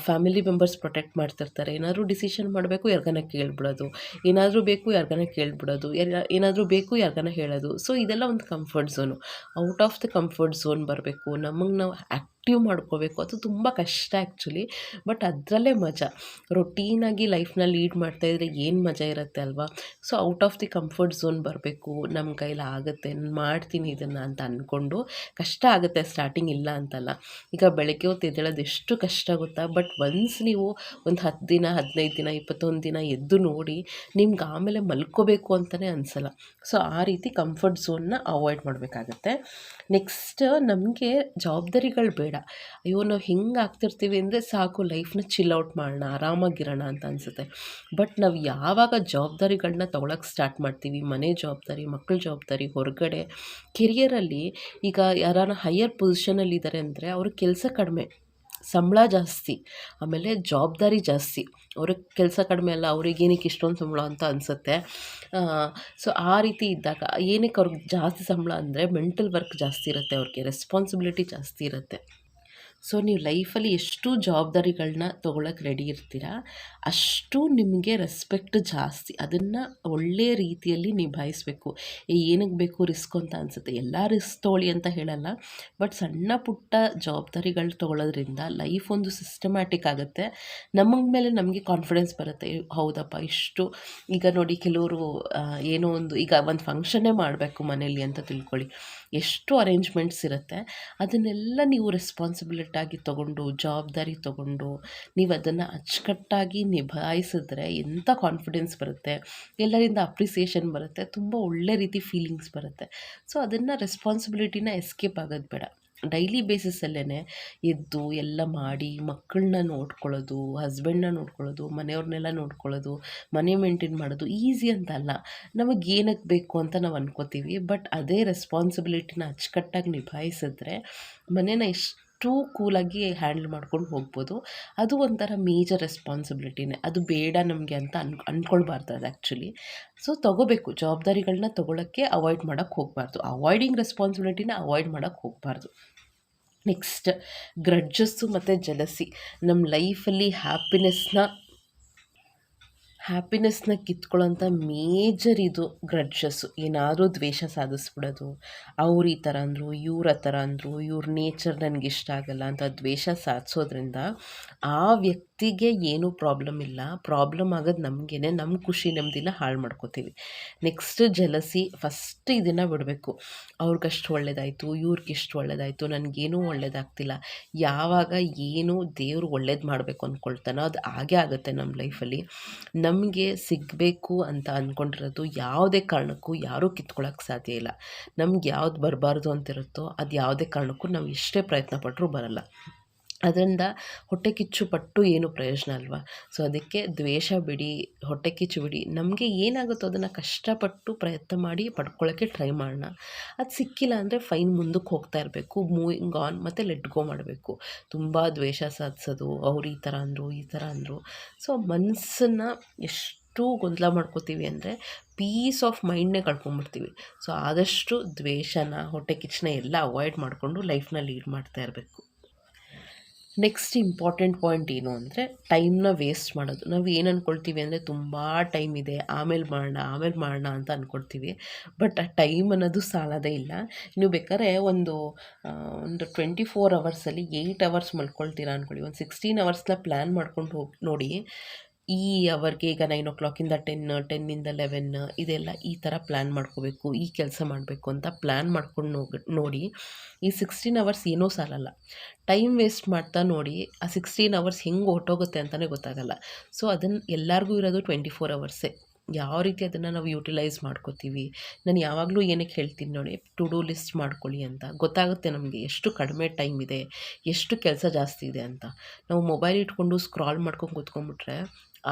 ಫ್ಯಾಮಿಲಿ ಮೆಂಬರ್ಸ್ ಪ್ರೊಟೆಕ್ಟ್ ಮಾಡ್ತಿರ್ತಾರೆ. ಏನಾದರೂ ಡಿಸಿಷನ್ ಮಾಡಬೇಕು, ಯಾರಿಗಾನ ಕೇಳ್ಬಿಡೋದು. ಏನಾದರೂ ಬೇಕು, ಯಾರಿಗಾನ ಕೇಳ್ಬಿಡೋದು. ಏನಾದರೂ ಬೇಕು, ಯಾರಿಗಾನ ಹೇಳೋದು. ಸೊ ಇದೆಲ್ಲ ಒಂದು comfort zone out of the comfort zone ಬರಬೇಕು. ನಮಗೆ ನಾವು ಆ್ಯಕ್ಟಿವ್ ಮಾಡ್ಕೋಬೇಕು. ಅದು ತುಂಬ ಕಷ್ಟ ಆ್ಯಕ್ಚುಲಿ ಬಟ್ ಅದರಲ್ಲೇ ಮಜಾ. ರೊಟೀನಾಗಿ ಲೈಫ್ನ ಲೀಡ್ ಮಾಡ್ತಾಯಿದ್ರೆ ಏನು ಮಜಾ ಇರುತ್ತೆ ಅಲ್ವಾ? So, out of the comfort zone ಬರಬೇಕು. ನಮ್ಮ ಕೈಲಿ ಆಗುತ್ತೆ. ಮಾಡ್ತೀನಿ ಇದನ್ನು ಅಂತ ಅಂದ್ಕೊಂಡು ಕಷ್ಟ ಆಗುತ್ತೆ. ಸ್ಟಾರ್ಟಿಂಗ್ ಇಲ್ಲ ಅಂತಲ್ಲ. ಈಗ ಬೆಳಗ್ಗೆ ಹೊತ್ತು ಎದ್ದೇಳೋದು ಎಷ್ಟು ಕಷ್ಟ ಗೊತ್ತಾ? ಬಟ್ ಒನ್ಸ್ ನೀವು ಒಂದು ಹತ್ತು ದಿನ, ಹದಿನೈದು ದಿನ, ಇಪ್ಪತ್ತೊಂದು ದಿನ ಎದ್ದು ನೋಡಿ ನಿಮ್ಗೆ ಆಮೇಲೆ ಮಲ್ಕೋಬೇಕು ಅಂತಲೇ ಅನಿಸಲ್ಲ. ಸೊ, ಆ ರೀತಿ ಕಂಫರ್ಟ್ ಝೋನ್ನ ಅವಾಯ್ಡ್ ಮಾಡಬೇಕಾಗತ್ತೆ. ನೆಕ್ಸ್ಟ್ ನಮಗೆ ಜವಾಬ್ದಾರಿಗಳು ಬೇಡ. ಅಯ್ಯೋ, ನಾವು ಹೆಂಗೆ ಆಗ್ತಿರ್ತೀವಿ ಅಂದರೆ ಸಾಕು ಲೈಫ್ನ ಚಿಲ್ ಔಟ್ ಮಾಡೋಣ, ಆರಾಮಾಗಿರೋಣ ಅಂತ ಅನಿಸುತ್ತೆ. ಬಟ್ ನಾವು ಯಾವಾಗ ಜವಾಬ್ದಾರಿಗಳನ್ನ ತೊಗೊಳಕ್ಕೆ ಸ್ಟಾರ್ಟ್ ಮಾಡ್ತೀವಿ, ಮನೆ ಜವಾಬ್ದಾರಿ ಮಕ್ಕಳ ಜವಾಬ್ದಾರಿ, ಹೊರಗಡೆ ಕೆರಿಯರಲ್ಲಿ ಈಗ ಯಾರಾನ ಹೈಯರ್ ಪೊಸಿಷನಲ್ಲಿದ್ದಾರೆ ಅಂದರೆ ಅವ್ರ ಕೆಲಸ ಕಡಿಮೆ, ಸಂಬಳ ಜಾಸ್ತಿ, ಆಮೇಲೆ ಜವಾಬ್ದಾರಿ ಜಾಸ್ತಿ. ಅವ್ರಿಗೆ ಕೆಲಸ ಕಡಿಮೆ ಅಲ್ಲ ಅವ್ರಿಗೇನಕ್ಕೆ ಇಷ್ಟೊಂದು ಸಂಬಳ ಅಂತ ಅನಿಸುತ್ತೆ. ಸೊ ಆ ರೀತಿ ಇದ್ದಾಗ ಏನಕ್ಕೆ ಅವ್ರಿಗೆ ಜಾಸ್ತಿ ಸಂಬಳ ಅಂದರೆ ಮೆಂಟಲ್ ವರ್ಕ್ ಜಾಸ್ತಿ ಇರುತ್ತೆ, ಅವ್ರಿಗೆ ರೆಸ್ಪಾನ್ಸಿಬಿಲಿಟಿ ಜಾಸ್ತಿ ಇರುತ್ತೆ. ಸೊ ನೀವು ಲೈಫಲ್ಲಿ ಎಷ್ಟು ಜವಾಬ್ದಾರಿಗಳನ್ನ ತೊಗೊಳಕ್ಕೆ ರೆಡಿ ಇರ್ತೀರ, ಅಷ್ಟು ನಿಮಗೆ ರೆಸ್ಪೆಕ್ಟ್ ಜಾಸ್ತಿ, ಅದನ್ನು ಒಳ್ಳೆಯ ರೀತಿಯಲ್ಲಿ ನಿಭಾಯಿಸಬೇಕು. ಏನಕ್ಕೆ ಬೇಕು ರಿಸ್ಕ್ ಅಂತ ಅನಿಸುತ್ತೆ. ಎಲ್ಲ ರಿಸ್ಕ್ ತೊಗೊಳ್ಳಿ ಅಂತ ಹೇಳಲ್ಲ ಬಟ್ ಸಣ್ಣ ಪುಟ್ಟ ಜವಾಬ್ದಾರಿಗಳು ತೊಗೊಳೋದ್ರಿಂದ ಲೈಫ್ ಒಂದು ಸಿಸ್ಟಮ್ಯಾಟಿಕ್ ಆಗುತ್ತೆ. ನಮಗೆ ಮೇಲೆ ನಮಗೆ ಕಾನ್ಫಿಡೆನ್ಸ್ ಬರುತ್ತೆ. ಹೌದಪ್ಪ, ಇಷ್ಟು, ಈಗ ನೋಡಿ ಕೆಲವರು ಏನೋ ಒಂದು, ಈಗ ಒಂದು ಫಂಕ್ಷನ್ನೇ ಮಾಡಬೇಕು ಮನೇಲಿ ಅಂತ ತಿಳ್ಕೊಳ್ಳಿ. ಎಷ್ಟು ಅರೇಂಜ್ಮೆಂಟ್ಸ್ ಇರುತ್ತೆ. ಅದನ್ನೆಲ್ಲ ನೀವು ರೆಸ್ಪಾನ್ಸಿಬಿಲಿಟಾಗಿ ತೊಗೊಂಡು, ಜವಾಬ್ದಾರಿ ತೊಗೊಂಡು, ನೀವು ಅದನ್ನು ಅಚ್ಚುಕಟ್ಟಾಗಿ ನಿಭಾಯಿಸಿದ್ರೆ ಎಂಥ ಕಾನ್ಫಿಡೆನ್ಸ್ ಬರುತ್ತೆ. ಎಲ್ಲರಿಂದ ಅಪ್ರಿಸಿಯೇಷನ್ ಬರುತ್ತೆ. ತುಂಬ ಒಳ್ಳೆ ರೀತಿ ಫೀಲಿಂಗ್ಸ್ ಬರುತ್ತೆ. ಸೊ, ಅದನ್ನು ರೆಸ್ಪಾನ್ಸಿಬಿಲಿಟಿನ ಎಸ್ಕೇಪ್ ಆಗೋದು ಬೇಡ. ಡೈಲಿ ಬೇಸಿಸಲ್ಲೇ ಎದ್ದು ಎಲ್ಲ ಮಾಡಿ ಮಕ್ಕಳನ್ನ ನೋಡ್ಕೊಳ್ಳೋದು ಹಸ್ಬೆಂಡನ್ನ ನೋಡ್ಕೊಳ್ಳೋದು, ಮನೆಯವ್ರನ್ನೆಲ್ಲ ನೋಡ್ಕೊಳ್ಳೋದು, ಮನೆ ಮೇಂಟೈನ್ ಮಾಡೋದು ಈಸಿ ಅಂತ ಅಲ್ಲ. ನಮಗೆ ಏನಕ್ಕೆ ಬೇಕು ಅಂತ ನಾವು ಅನ್ಕೋತೀವಿ. ಬಟ್ ಅದೇ ರೆಸ್ಪಾನ್ಸಿಬಿಲಿಟಿನ ಅಚ್ಚುಕಟ್ಟಾಗಿ ನಿಭಾಯಿಸಿದ್ರೆ ಮನೇನ ಎಷ್ಟು ಕೂಲಾಗಿ ಹ್ಯಾಂಡಲ್ ಮಾಡ್ಕೊಂಡು ಹೋಗ್ಬೋದು. ಅದು ಒಂಥರ ಮೇಜರ್ ರೆಸ್ಪಾನ್ಸಿಬಿಲಿಟಿನೇ. ಅದು ಬೇಡ ನಮಗೆ ಅಂತ ಅನ್ ಅಂದ್ಕೊಳ್ಬಾರ್ದು ಅದು ಆ್ಯಕ್ಚುಲಿ ಸೊ ತೊಗೋಬೇಕು. ಜವಾಬ್ದಾರಿಗಳನ್ನ ತೊಗೊಳಕ್ಕೆ ಅವಾಯ್ಡ್ ಮಾಡೋಕ್ಕೆ ಹೋಗಬಾರ್ದು. ಅವಾಯ್ಡಿಂಗ್ ರೆಸ್ಪಾನ್ಸಿಬಿಲಿಟಿನ ಅವಾಯ್ಡ್ ಮಾಡೋಕ್ಕೆ ಹೋಗಬಾರ್ದು. ನೆಕ್ಸ್ಟ್ ಗ್ರಡ್ಜಸ್ಸು ಮತ್ತು ಜಲಸಿ. ನಮ್ಮ ಲೈಫಲ್ಲಿ ಹ್ಯಾಪಿನೆಸ್ನ ಹ್ಯಾಪಿನೆಸ್ನ ಕಿತ್ಕೊಳ್ಳೋಂಥ ಮೇಜರ್ ಇದು ಗ್ರಡ್ಜಸ್ಸು. ಏನಾದರೂ ದ್ವೇಷ ಸಾಧಿಸ್ಬಿಡೋದು. ಅವ್ರು ಈ ಥರ ಅಂದರು, ಇವ್ರ ಆ ಥರ ಅಂದರು, ಇವ್ರ ನೇಚರ್ ನನಗೆ ಇಷ್ಟ ಆಗಲ್ಲ ಅಂತ ದ್ವೇಷ ಸಾಧಿಸೋದ್ರಿಂದ ಆ ವ್ಯಕ್ತಿಗೆ ಏನೂ ಪ್ರಾಬ್ಲಮ್ ಇಲ್ಲ. ಪ್ರಾಬ್ಲಮ್ ಆಗೋದು ನಮಗೇನೆ ನಮ್ಮ ಖುಷಿ ನೆಮ್ಮದಿನ ಹಾಳು ಮಾಡ್ಕೋತೀವಿ. ನೆಕ್ಸ್ಟ್ ಜಲಸಿ ಫಸ್ಟ್ ಇದನ್ನು ಬಿಡಬೇಕು. ಅವ್ರಿಗಷ್ಟು ಒಳ್ಳೇದಾಯಿತು ಇವ್ರಿಗಿಷ್ಟು ಒಳ್ಳೇದಾಯಿತು, ನನಗೇನೂ ಒಳ್ಳೇದಾಗ್ತಿಲ್ಲ. ಯಾವಾಗ ಏನು ದೇವರು ಒಳ್ಳೇದು ಮಾಡಬೇಕು ಅಂದ್ಕೊಳ್ತಾನೋ ಅದು ಹಾಗೆ ಆಗುತ್ತೆ ನಮ್ಮ ಲೈಫಲ್ಲಿ. ನಮಗೆ ಸಿಗಬೇಕು ಅಂತ ಅಂದ್ಕೊಂಡಿರೋದು ಯಾವುದೇ ಕಾರಣಕ್ಕೂ ಯಾರೂ ಕಿತ್ಕೊಳ್ಳೋಕ್ಕೆ ಸಾಧ್ಯ ಇಲ್ಲ. ನಮ್ಗೆ ಯಾವ್ದು ಬರಬಾರ್ದು ಅಂತಿರುತ್ತೋ ಅದು ಯಾವುದೇ ಕಾರಣಕ್ಕೂ ನಾವು ಎಷ್ಟೇ ಪ್ರಯತ್ನ ಪಟ್ಟರೂ ಬರಲ್ಲ. ಅದರಿಂದ ಹೊಟ್ಟೆ ಕಿಚ್ಚು ಪಟ್ಟು ಏನು ಪ್ರಯೋಜನ ಅಲ್ವಾ? ಸೊ ಅದಕ್ಕೆ ದ್ವೇಷ ಬಿಡಿ, ಹೊಟ್ಟೆ ಕಿಚ್ಚು ಬಿಡಿ. ನಮಗೆ ಏನಾಗುತ್ತೋ ಅದನ್ನು ಕಷ್ಟಪಟ್ಟು ಪ್ರಯತ್ನ ಮಾಡಿ ಪಡ್ಕೊಳ್ಳೋಕ್ಕೆ ಟ್ರೈ ಮಾಡೋಣ. ಅದು ಸಿಕ್ಕಿಲ್ಲ ಅಂದರೆ ಫೈನ್ ಮುಂದಕ್ಕೆ ಹೋಗ್ತಾ ಇರಬೇಕು ಮೂವಿಂಗ್ ಆನ್ ಮತ್ತು ಲೆಟ್ ಗೋ ಮಾಡಬೇಕು. ತುಂಬ ದ್ವೇಷ ಸಾಧಿಸೋದು, ಅವ್ರು ಈ ಥರ ಅಂದರು, ಈ ಥರ ಅಂದರು. ಸೊ ಮನಸ್ಸನ್ನು ಎಷ್ಟು ಗೊಂದಲ ಮಾಡ್ಕೋತೀವಿ ಅಂದರೆ ಪೀಸ್ ಆಫ್ ಮೈಂಡ್ನೇ ಕಳ್ಕೊಂಡ್ಬಿಡ್ತೀವಿ ಸೊ ಆದಷ್ಟು ದ್ವೇಷನ, ಹೊಟ್ಟೆ ಕಿಚ್ಚನ್ನ ಎಲ್ಲ ಅವಾಯ್ಡ್ ಮಾಡಿಕೊಂಡು ಲೈಫ್ನ ಲೀಡ್ ಮಾಡ್ತಾ ಇರಬೇಕು. ನೆಕ್ಸ್ಟ್ ಇಂಪಾರ್ಟೆಂಟ್ ಪಾಯಿಂಟ್ ಏನು ಅಂದರೆ ಟೈಮ್ನ ವೇಸ್ಟ್ ಮಾಡೋದು. ನಾವು ಏನು ಅಂದ್ಕೊಳ್ತೀವಿ ಅಂದರೆ ತುಂಬ ಟೈಮ್ ಇದೆ, ಆಮೇಲೆ ಮಾಡೋಣ ಆಮೇಲೆ ಮಾಡೋಣ ಅಂತ ಅಂದ್ಕೊಳ್ತೀವಿ ಬಟ್ ಆ ಟೈಮ್ ಅನ್ನೋದು ಸಾಲದೇ ಇಲ್ಲ. ನೀವು ಬೇಕಾದ್ರೆ ಒಂದು ಒಂದು ಟ್ವೆಂಟಿ ಫೋರ್ ಅವರ್ಸಲ್ಲಿ ಏಯ್ಟ್ ಅವರ್ಸ್ ಮಲ್ಕೊಳ್ತೀರಾ ಅಂದ್ಕೊಳ್ಳಿ ಒಂದು ಸಿಕ್ಸ್ಟೀನ್ ಅವರ್ಸ್ನ ಪ್ಲ್ಯಾನ್ ಮಾಡ್ಕೊಂಡು ಹೋಗಿ, ನೋಡಿ. ಈ ಅವರ್ಗೆ ಈಗ ನೈನ್ ಓ ಕ್ಲಾಕಿಂದ ಟೆನ್ ಟೆನ್ನಿಂದ ಲೆವೆನ್ ಇದೆಲ್ಲ ಈ ಥರ ಪ್ಲ್ಯಾನ್ ಮಾಡ್ಕೋಬೇಕು, ಈ ಕೆಲಸ ಮಾಡಬೇಕು ಅಂತ ಪ್ಲ್ಯಾನ್ ಮಾಡ್ಕೊಂಡು ನೋಡಿ ನೋಡಿ ಈ ಸಿಕ್ಸ್ಟೀನ್ ಅವರ್ಸ್ ಏನೂ ಸಾಲಲ್ಲ. ಟೈಮ್ ವೇಸ್ಟ್ ಮಾಡ್ತಾ ನೋಡಿ ಆ ಸಿಕ್ಸ್ಟೀನ್ ಅವರ್ಸ್ ಹೆಂಗೆ ಹೊಟ್ಟೋಗುತ್ತೆ ಅಂತಲೇ ಗೊತ್ತಾಗಲ್ಲ. ಸೊ ಅದನ್ನು ಎಲ್ಲರಿಗೂ ಇರೋದು ಟ್ವೆಂಟಿ ಫೋರ್ ಅವರ್ಸೇ ಯಾವ ರೀತಿ ಅದನ್ನು ನಾವು ಯೂಟಿಲೈಸ್ ಮಾಡ್ಕೋತೀವಿ? ನಾನು ಯಾವಾಗಲೂ ಏನಕ್ಕೆ ಹೇಳ್ತೀನಿ ನೋಡಿ ಟು ಡೂ ಲಿಸ್ಟ್ ಮಾಡ್ಕೊಳ್ಳಿ ಅಂತ. ಗೊತ್ತಾಗುತ್ತೆ ನಮಗೆ ಎಷ್ಟು ಕಡಿಮೆ ಟೈಮ್ ಇದೆ, ಎಷ್ಟು ಕೆಲಸ ಜಾಸ್ತಿ ಇದೆ ಅಂತ. ನಾವು ಮೊಬೈಲ್ ಇಟ್ಕೊಂಡು ಸ್ಕ್ರಾಲ್ ಮಾಡ್ಕೊಂಡು ಕೂತ್ಕೊಂಡ್ಬಿಟ್ರೆ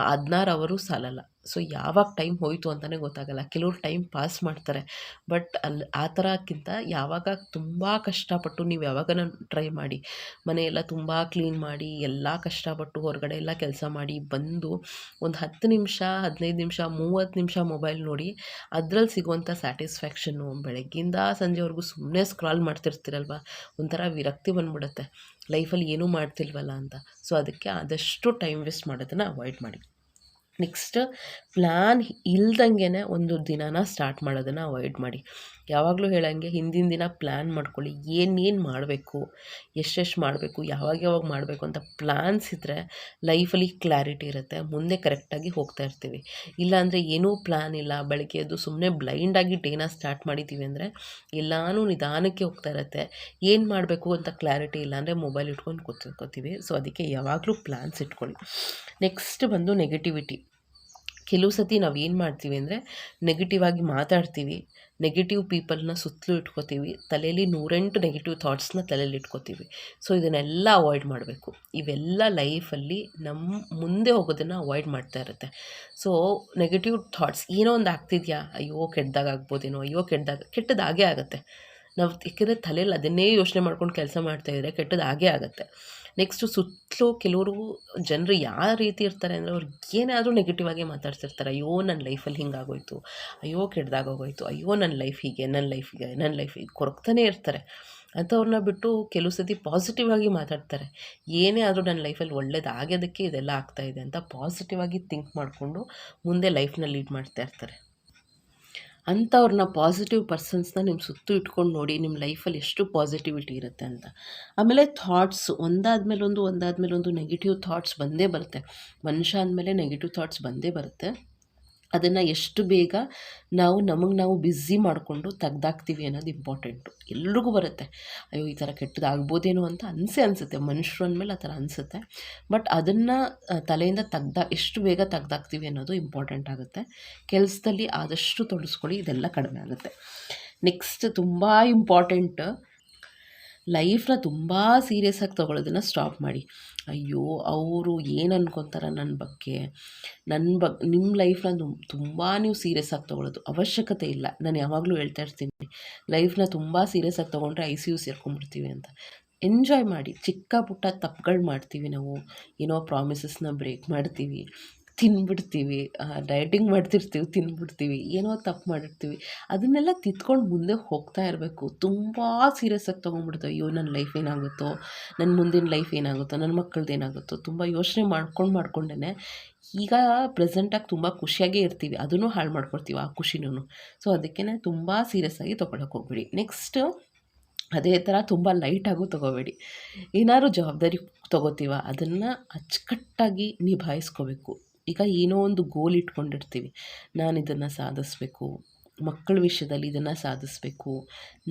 ಹದಿನಾರು ಅವರು ಸಾಲಲ್ಲ. ಸೊ ಯಾವಾಗ ಟೈಮ್ ಹೋಯಿತು ಅಂತಲೇ ಗೊತ್ತಾಗಲ್ಲ. ಕೆಲವ್ರು ಟೈಮ್ ಪಾಸ್ ಮಾಡ್ತಾರೆ. ಬಟ್ ಅಲ್ಲಿ ಆ ಥರಕ್ಕಿಂತ ಯಾವಾಗ ತುಂಬ ಕಷ್ಟಪಟ್ಟು ನೀವು ಯಾವಾಗನ ಟ್ರೈ ಮಾಡಿ, ಮನೆಯೆಲ್ಲ ತುಂಬ ಕ್ಲೀನ್ ಮಾಡಿ, ಎಲ್ಲ ಕಷ್ಟಪಟ್ಟು ಹೊರಗಡೆ ಎಲ್ಲ ಕೆಲಸ ಮಾಡಿ ಬಂದು ಒಂದು ಹತ್ತು ನಿಮಿಷ, ಹದಿನೈದು ನಿಮಿಷ, ಮೂವತ್ತು ನಿಮಿಷ ಮೊಬೈಲ್ ನೋಡಿ ಅದರಲ್ಲಿ ಸಿಗುವಂಥ ಸ್ಯಾಟಿಸ್ಫ್ಯಾಕ್ಷನ್ನು ಬೆಳಗ್ಗಿಂದ ಸಂಜೆವರೆಗೂ ಸುಮ್ಮನೆ ಸ್ಕ್ರಾಲ್ ಮಾಡ್ತಿರ್ತೀರಲ್ವ? ಒಂಥರ ವಿರಕ್ತಿ ಬಂದ್ಬಿಡುತ್ತೆ. ಲೈಫಲ್ಲಿ ಏನೂ ಮಾಡ್ತಿಲ್ವಲ್ಲ ಅಂತ. ಸೊ ಅದಕ್ಕೆ ಆದಷ್ಟು ಟೈಮ್ ವೇಸ್ಟ್ ಮಾಡೋದನ್ನು ಅವಾಯ್ಡ್ ಮಾಡಿ. ನೆಕ್ಸ್ಟ್ ಪ್ಲ್ಯಾನ್ ಇಲ್ದಂಗೆ ಒಂದು ದಿನಾನ ಸ್ಟಾರ್ಟ್ ಮಾಡೋದನ್ನು ಅವಾಯ್ಡ್ ಮಾಡಿ. ಯಾವಾಗಲೂ ಹೇಳಂಗೆ ಹಿಂದಿನ ದಿನ ಪ್ಲ್ಯಾನ್ ಮಾಡ್ಕೊಳ್ಳಿ. ಏನೇನು ಮಾಡಬೇಕು? ಎಷ್ಟೆಷ್ಟು ಮಾಡಬೇಕು? ಯಾವಾಗ ಯಾವಾಗ ಮಾಡಬೇಕು ಅಂತ ಪ್ಲ್ಯಾನ್ಸ್ ಇದ್ದರೆ ಲೈಫಲ್ಲಿ ಕ್ಲಾರಿಟಿ ಇರುತ್ತೆ. ಮುಂದೆ ಕರೆಕ್ಟಾಗಿ ಹೋಗ್ತಾ ಇರ್ತೀವಿ. ಇಲ್ಲಾಂದರೆ ಏನೂ ಪ್ಲ್ಯಾನ್ ಇಲ್ಲ. ಬೆಳಗ್ಗೆ ಸುಮ್ಮನೆ ಬ್ಲೈಂಡಾಗಿ ಡೇನ ಸ್ಟಾರ್ಟ್ ಮಾಡಿದ್ದೀವಿ ಅಂದರೆ ಎಲ್ಲನೂ ನಿಧಾನಕ್ಕೆ ಹೋಗ್ತಾ ಇರುತ್ತೆ. ಏನು ಮಾಡಬೇಕು ಅಂತ ಕ್ಲಾರಿಟಿ ಇಲ್ಲ ಅಂದರೆ ಮೊಬೈಲ್ ಇಟ್ಕೊಂಡು ಕೂತ್ಕೋತೀವಿ. ಸೊ ಅದಕ್ಕೆ ಯಾವಾಗಲೂ ಪ್ಲ್ಯಾನ್ಸ್ ಇಟ್ಕೊಳ್ಳಿ. ನೆಕ್ಸ್ಟ್ ಬಂದು ನೆಗೆಟಿವಿಟಿ ಕೆಲವು ಸತಿ ನಾವು ಏನು ಮಾಡ್ತೀವಿ ಅಂದರೆ ನೆಗೆಟಿವ್ ಆಗಿ ಮಾತಾಡ್ತೀವಿ. ನೆಗೆಟಿವ್ ಪೀಪಲ್ನ ಸುತ್ತಲೂ ಇಟ್ಕೋತೀವಿ. ತಲೆಯಲ್ಲಿ ನೂರೆಂಟು ನೆಗೆಟಿವ್ ಥಾಟ್ಸ್ನ ತಲೆಯಲ್ಲಿ ಇಟ್ಕೋತೀವಿ. ಸೊ ಇದನ್ನೆಲ್ಲ ಅವಾಯ್ಡ್ ಮಾಡಬೇಕು. ಇವೆಲ್ಲ ಲೈಫಲ್ಲಿ ನಮ್ಮ ಮುಂದೆ ಹೋಗೋದನ್ನು ಅವಾಯ್ಡ್ ಮಾಡ್ತಾ ಇರುತ್ತೆ. ಸೊ ನೆಗೆಟಿವ್ ಥಾಟ್ಸ್ ಏನೋ ಒಂದು ಆಗ್ತಿದೆಯಾ? ಅಯ್ಯೋ, ಕೆಟ್ಟದಾಗ ಆಗ್ಬೋದೇನೋ? ಅಯ್ಯೋ, ಕೆಟ್ಟದಾಗ ಕೆಟ್ಟದಾಗೇ ಆಗುತ್ತೆ. ನಾವು ಯಾಕೆಂದರೆ ತಲೆಯಲ್ಲಿ ಅದನ್ನೇ ಯೋಚನೆ ಮಾಡ್ಕೊಂಡು ಕೆಲಸ ಮಾಡ್ತಾಯಿದ್ರೆ ಕೆಟ್ಟದಾಗೇ ಆಗುತ್ತೆ. ನೆಕ್ಸ್ಟು ಸುತ್ತಲೂ ಕೆಲವರು ಜನರು ಯಾವ ರೀತಿ ಇರ್ತಾರೆ ಅಂದರೆ ಅವ್ರಿಗೆ ಏನಾದರೂ ನೆಗೆಟಿವ್ ಆಗಿ ಮಾತಾಡ್ತಿರ್ತಾರೆ. ಅಯ್ಯೋ ನನ್ನ ಲೈಫಲ್ಲಿ ಹಿಂಗಾಗೋಯ್ತು ಅಯ್ಯೋ ಕೆಟ್ಟದಾಗೋಗೋಯ್ತು ಅಯ್ಯೋ ನನ್ನ ಲೈಫ್ ಹೀಗೆ ನನ್ನ ಲೈಫ್ ಹೀಗೆ ನನ್ನ ಲೈಫ್ ಹೀಗೆ ಕೊರಗ್ತಾನೆ ಇರ್ತಾರೆ. ಅಂಥವ್ರನ್ನ ಬಿಟ್ಟು ಕೆಲವು ಸತಿ ಪಾಸಿಟಿವ್ ಆಗಿ ಮಾತಾಡ್ತಾರೆ. ಏನೇ ಆದರೂ ನನ್ನ ಲೈಫಲ್ಲಿ ಒಳ್ಳೇದಾಗೋದಕ್ಕೆ ಇದೆಲ್ಲ ಆಗ್ತಾಯಿದೆ ಅಂತ ಪಾಸಿಟಿವ್ ಆಗಿ ಥಿಂಕ್ ಮಾಡಿಕೊಂಡು ಮುಂದೆ ಲೈಫ್ನ ಲೀಡ್ ಮಾಡ್ತಾ ಇರ್ತಾರೆ. ಅಂಥವ್ರನ್ನ ಪಾಸಿಟಿವ್ ಪರ್ಸನ್ಸ್ನ ನಿಮ್ಮ ಸುತ್ತು ಇಟ್ಕೊಂಡು ನೋಡಿ ನಿಮ್ಮ ಲೈಫಲ್ಲಿ ಎಷ್ಟು ಪಾಸಿಟಿವಿಟಿ ಇರುತ್ತೆ ಅಂತ. ಆಮೇಲೆ ಥಾಟ್ಸ್ ಒಂದಾದ ಮೇಲೊಂದು ಒಂದಾದ ಒಂದು ನೆಗೆಟಿವ್ ಥಾಟ್ಸ್ ಬಂದೇ ಬರುತ್ತೆ. ಮನುಷ್ಯ ಅಂದಮೇಲೆ ನೆಗೆಟಿವ್ ಥಾಟ್ಸ್ ಬಂದೇ ಬರುತ್ತೆ. ಅದನ್ನು ಎಷ್ಟು ಬೇಗ ನಾವು ನಮಗೆ ನಾವು ಬ್ಯುಸಿ ಮಾಡಿಕೊಂಡು ತೆಗ್ದಾಕ್ತೀವಿ ಅನ್ನೋದು ಇಂಪಾರ್ಟೆಂಟು ಎಲ್ರಿಗೂ ಬರುತ್ತೆ. ಅಯ್ಯೋ, ಈ ಥರ ಕೆಟ್ಟದಾಗ್ಬೋದೇನೋ ಅಂತ ಅನಿಸೇ ಅನಿಸುತ್ತೆ. ಮನುಷ್ಯರು ಅಂದಮೇಲೆ ಆ ಥರ ಅನಿಸುತ್ತೆ. ಬಟ್ ಅದನ್ನು ತಲೆಯಿಂದ ತೆಗ್ದಾ, ಎಷ್ಟು ಬೇಗ ತೆಗ್ದಾಕ್ತೀವಿ ಅನ್ನೋದು ಇಂಪಾರ್ಟೆಂಟ್ ಆಗುತ್ತೆ. ಕೆಲಸದಲ್ಲಿ ಆದಷ್ಟು ತೊಡಸ್ಕೊಳ್ಳಿ, ಇದೆಲ್ಲ ಕಡಿಮೆ ಆಗುತ್ತೆ. ನೆಕ್ಸ್ಟ್ ತುಂಬ ಇಂಪಾರ್ಟೆಂಟ್ ಲೈಫ್ನ ತುಂಬ ಸೀರಿಯಸ್ಸಾಗಿ ತೊಗೊಳ್ಳೋದನ್ನು ಸ್ಟಾಪ್ ಮಾಡಿ. ಅಯ್ಯೋ, ಅವರು ಏನು ಅನ್ಕೊತಾರ ನನ್ನ ಬಗ್ಗೆ? ನನ್ನ ಬಗ್ ನಿಮ್ಮ ಲೈಫ್ನ ತುಂಬ ನೀವು ಸೀರಿಯಸ್ಸಾಗಿ ತೊಗೊಳ್ಳೋದು ಅವಶ್ಯಕತೆ ಇಲ್ಲ. ನಾನು ಯಾವಾಗಲೂ ಹೇಳ್ತಾ ಇರ್ತೀನಿ, ಲೈಫ್ನ ತುಂಬ ಸೀರಿಯಸ್ಸಾಗಿ ತೊಗೊಂಡ್ರೆ ಐ ಸಿ ಯು ಸೇರ್ಕೊಂಡ್ಬಿಡ್ತೀವಿ ಅಂತ. ಎಂಜಾಯ್ ಮಾಡಿ, ಚಿಕ್ಕ ಪುಟ್ಟ ತಪ್ಪುಗಳು ಮಾಡ್ತೀವಿ ನಾವು. ಏನೋ ಪ್ರಾಮಿಸಸ್ನ ಬ್ರೇಕ್ ಮಾಡ್ತೀವಿ. ತಿಂದ್ಬಿಡ್ತೀವಿ ಡಯಟಿಂಗ್ ಮಾಡ್ತಿರ್ತೀವಿ ತಿಂದ್ಬಿಡ್ತೀವಿ ಏನೋ ತಪ್ಪು ಮಾಡಿರ್ತೀವಿ, ಅದನ್ನೆಲ್ಲ ತಿದ್ಕೊಂಡು ಮುಂದೆ ಹೋಗ್ತಾ ಇರಬೇಕು. ತುಂಬ ಸೀರಿಯಸ್ಸಾಗಿ ತೊಗೊಂಡ್ಬಿಡ್ತೇವೆ ಅಯ್ಯೋ ನನ್ನ ಲೈಫ್ ಏನಾಗುತ್ತೋ ನನ್ನ ಮುಂದಿನ ಲೈಫ್ ಏನಾಗುತ್ತೋ ನನ್ನ ಮಕ್ಕಳದ್ದು ಏನಾಗುತ್ತೋ, ತುಂಬ ಯೋಚನೆ ಮಾಡ್ಕೊಂಡು ಮಾಡ್ಕೊಂಡೇ ಈಗ ಪ್ರೆಸೆಂಟಾಗಿ ತುಂಬ ಖುಷಿಯಾಗೇ ಇರ್ತೀವಿ, ಅದನ್ನು ಹಾಳು ಮಾಡ್ಕೊಳ್ತೀವಿ ಆ ಖುಷಿನೂ ಸೊ ಅದಕ್ಕೆ ತುಂಬ ಸೀರಿಯಸ್ಸಾಗಿ ತೊಗೊಳಕ್ಕೆ ಹೋಗ್ಬೇಡಿ. ನೆಕ್ಸ್ಟ್ ಅದೇ ಥರ ತುಂಬ ಲೈಟಾಗೂ ತೊಗೋಬೇಡಿ. ಏನಾದ್ರು ಜವಾಬ್ದಾರಿ ತೊಗೋತೀವ, ಅದನ್ನು ಅಚ್ಚುಕಟ್ಟಾಗಿ ನಿಭಾಯಿಸ್ಕೋಬೇಕು. ಈಗ ಏನೋ ಒಂದು ಗೋಲ್ ಇಟ್ಕೊಂಡಿರ್ತೀವಿ. ನಾನು ಇದನ್ನು ಸಾಧಿಸ್ಬೇಕು, ಮಕ್ಕಳ ವಿಷಯದಲ್ಲಿ ಇದನ್ನು ಸಾಧಿಸ್ಬೇಕು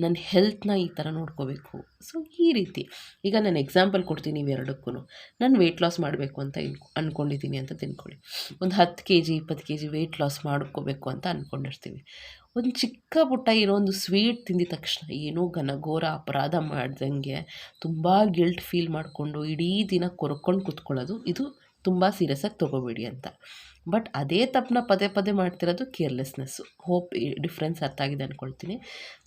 ನನ್ನ ಹೆಲ್ತ್ನ ಈ ಥರ ನೋಡ್ಕೋಬೇಕು. ಸೊ ಈ ರೀತಿ. ಈಗ ನಾನು ಎಕ್ಸಾಂಪಲ್ ಕೊಡ್ತೀನಿ ಇವೆರಡಕ್ಕೂ ನಾನು ವೆಯ್ಟ್ ಲಾಸ್ ಮಾಡಬೇಕು ಅಂತ ಅಂದ್ಕೊಂಡಿದ್ದೀನಿ ಅಂತ ತಿನ್ಕೊಳ್ಳಿ. ಒಂದು ಹತ್ತು ಕೆ ಜಿ ಇಪ್ಪತ್ತು ಕೆ ಜಿ ವೆಯ್ಟ್ ಲಾಸ್ ಮಾಡ್ಕೋಬೇಕು ಅಂತ ಅಂದ್ಕೊಂಡಿರ್ತೀವಿ ಒಂದು ಚಿಕ್ಕ ಪುಟ್ಟ ಏನೋ ಒಂದು ಸ್ವೀಟ್ ತಿಂದಿದ ತಕ್ಷಣ ಏನೋ ಘನಘೋರ ಅಪರಾಧ ಮಾಡ್ದಂಗೆ ತುಂಬ ಗಿಲ್ಟ್ ಫೀಲ್ ಮಾಡಿಕೊಂಡು ಇಡೀ ದಿನ ಕೊರ್ಕೊಂಡು ಕೂತ್ಕೊಳ್ಳೋದು, ಇದು ತುಂಬ ಸೀರಿಯಸ್ಸಾಗಿ ತೊಗೋಬೇಡಿ ಅಂತ. ಬಟ್ ಅದೇ ತಪ್ಪನ್ನ ಪದೇ ಪದೇ ಮಾಡ್ತಿರೋದು ಕೇರ್ಲೆಸ್ನೆಸ್ಸು ಹೋಪ್ ಡಿಫ್ರೆನ್ಸ್ ಅರ್ಥ ಆಗಿದೆ ಅಂದ್ಕೊಳ್ತೀನಿ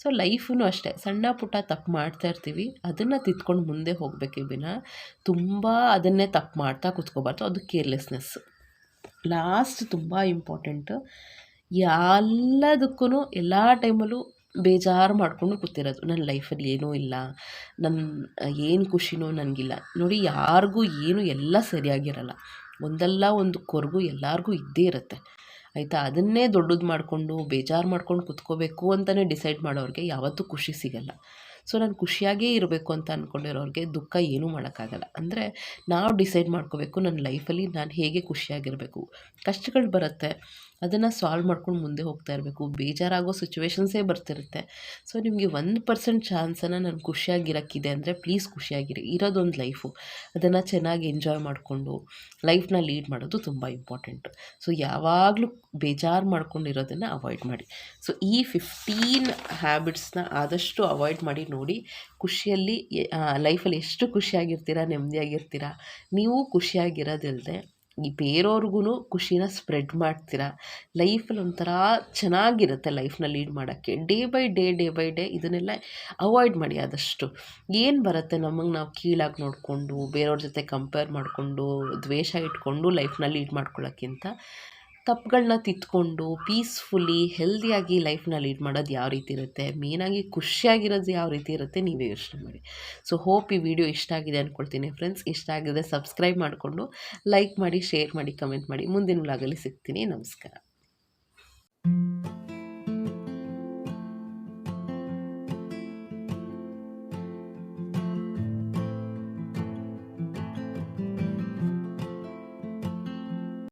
ಸೊ ಲೈಫೂ ಅಷ್ಟೇ. ಸಣ್ಣ ಪುಟ್ಟ ತಪ್ಪು ಮಾಡ್ತಾ ಇರ್ತೀವಿ. ಅದನ್ನು ತಿದ್ಕೊಂಡು ಮುಂದೆ ಹೋಗಬೇಕು ವಿನ ತುಂಬ ಅದನ್ನೇ ತಪ್ಪು ಮಾಡ್ತಾ ಕೂತ್ಕೋಬಾರ್ದು. ಅದು ಕೇರ್ಲೆಸ್ನೆಸ್ಸು ಲಾಸ್ಟ್ ತುಂಬ ಇಂಪಾರ್ಟೆಂಟು ಎಲ್ಲದಕ್ಕೂ ಎಲ್ಲ ಟೈಮಲ್ಲೂ ಬೇಜಾರು ಮಾಡಿಕೊಂಡು ಕೂತಿರೋದು. ನನ್ನ ಲೈಫಲ್ಲಿ ಏನೂ ಇಲ್ಲ. ನನ್ನ ಏನು ಖುಷಿನೂ ನನಗಿಲ್ಲ ನೋಡಿ, ಯಾರಿಗೂ ಏನು ಎಲ್ಲ ಸರಿಯಾಗಿರಲ್ಲ. ಒಂದಲ್ಲ ಒಂದು ಕೊರಗು ಎಲ್ಲರಿಗೂ ಇದ್ದೇ ಇರುತ್ತೆ. ಆಯಿತಾ? ಅದನ್ನೇ ದೊಡ್ಡದು ಮಾಡಿಕೊಂಡು, ಬೇಜಾರು ಮಾಡ್ಕೊಂಡು ಕುತ್ಕೋಬೇಕು ಅಂತಲೇ ಡಿಸೈಡ್ ಮಾಡೋರಿಗೆ ಯಾವತ್ತೂ ಖುಷಿ ಸಿಗಲ್ಲ. ಸೊ, ನಾನು ಖುಷಿಯಾಗೇ ಇರಬೇಕು ಅಂತ ಅಂದ್ಕೊಂಡಿರೋರಿಗೆ ದುಃಖ ಏನೂ ಮಾಡೋಕ್ಕಾಗಲ್ಲ. ಅಂದರೆ, ನಾವು ಡಿಸೈಡ್ ಮಾಡ್ಕೋಬೇಕು ನನ್ನ ಲೈಫಲ್ಲಿ ನಾನು ಹೇಗೆ ಖುಷಿಯಾಗಿರಬೇಕು. ಕಷ್ಟಗಳು ಬರುತ್ತೆ. ಅದನ್ನು ಸಾಲ್ವ್ ಮಾಡ್ಕೊಂಡು ಮುಂದೆ ಹೋಗ್ತಾ ಇರಬೇಕು. ಬೇಜಾರಾಗೋ ಸಿಚುವೇಶನ್ಸೇ ಬರ್ತಿರುತ್ತೆ. ಸೊ, ನಿಮಗೆ ಒಂದು ಪರ್ಸೆಂಟ್ ಚಾನ್ಸನ್ನು ನಾನು ಖುಷಿಯಾಗಿರೋಕ್ಕಿದೆ ಅಂದರೆ ಪ್ಲೀಸ್ ಖುಷಿಯಾಗಿರಿ. ಇರೋದೊಂದು ಲೈಫು ಅದನ್ನು ಚೆನ್ನಾಗಿ ಎಂಜಾಯ್ ಮಾಡಿಕೊಂಡು ಲೈಫ್ನ ಲೀಡ್ ಮಾಡೋದು ತುಂಬ ಇಂಪಾರ್ಟೆಂಟ್ ಸೊ, ಯಾವಾಗಲೂ ಬೇಜಾರು ಮಾಡ್ಕೊಂಡಿರೋದನ್ನು ಅವಾಯ್ಡ್ ಮಾಡಿ. ಸೊ, ಈ ಫಿಫ್ಟೀನ್ ಹ್ಯಾಬಿಟ್ಸ್ನ ಆದಷ್ಟು ಅವಾಯ್ಡ್ ಮಾಡಿ ನೋಡಿ ಖುಷಿಯಲ್ಲಿ ಲೈಫಲ್ಲಿ ಎಷ್ಟು ಖುಷಿಯಾಗಿರ್ತೀರ, ನೆಮ್ಮದಿಯಾಗಿರ್ತೀರ, ನೀವು ಖುಷಿಯಾಗಿರೋದಿಲ್ಲದೆ ಈ ಬೇರೆಯವ್ರಿಗೂ ಖುಷಿನ ಸ್ಪ್ರೆಡ್ ಮಾಡ್ತೀರಾ. ಲೈಫಲ್ಲಿ ಒಂಥರ ಚೆನ್ನಾಗಿರುತ್ತೆ ಲೈಫ್ನ ಲೀಡ್ ಮಾಡೋಕ್ಕೆ. Day by day day by day ಇದನ್ನೆಲ್ಲ ಅವಾಯ್ಡ್ ಮಾಡಿ ಆದಷ್ಟು. ಏನು ಬರುತ್ತೆ ನಮಗೆ ನಾವು ಕೀಳಾಗಿ ನೋಡಿಕೊಂಡು ಬೇರೆಯವ್ರ ಜೊತೆ ಕಂಪೇರ್ ಮಾಡಿಕೊಂಡು, ದ್ವೇಷ ಇಟ್ಕೊಂಡು ಲೈಫ್ನ ಲೀಡ್ ಮಾಡ್ಕೊಳ್ಳೋಕ್ಕಿಂತ ತಪ್ಪುಗಳನ್ನ ತಿತ್ಕೊಂಡು ಪೀಸ್ಫುಲ್ಲಿ ಹೆಲ್ದಿಯಾಗಿ ಲೈಫ್ನ ಲೀಡ್ ಮಾಡೋದು ಯಾವ ರೀತಿ ಇರುತ್ತೆ? ಮೇನಾಗಿ ಖುಷಿಯಾಗಿರೋದು ಯಾವ ರೀತಿ ಇರುತ್ತೆ ನೀವೇ ಯೋಚನೆ ಮಾಡಿ. ಸೊ ಹೋಪ್ ಈ ವಿಡಿಯೋ ಇಷ್ಟ ಆಗಿದೆ ಅಂದ್ಕೊಳ್ತೀನಿ ಫ್ರೆಂಡ್ಸ್ ಇಷ್ಟ ಆಗಿದೆ ಸಬ್ಸ್ಕ್ರೈಬ್ ಮಾಡಿಕೊಂಡು ಲೈಕ್ ಮಾಡಿ ಶೇರ್ ಮಾಡಿ ಕಮೆಂಟ್ ಮಾಡಿ. ಮುಂದಿನ ವ್ಲಾಗಲ್ಲಿ ಸಿಗ್ತೀನಿ. ನಮಸ್ಕಾರ.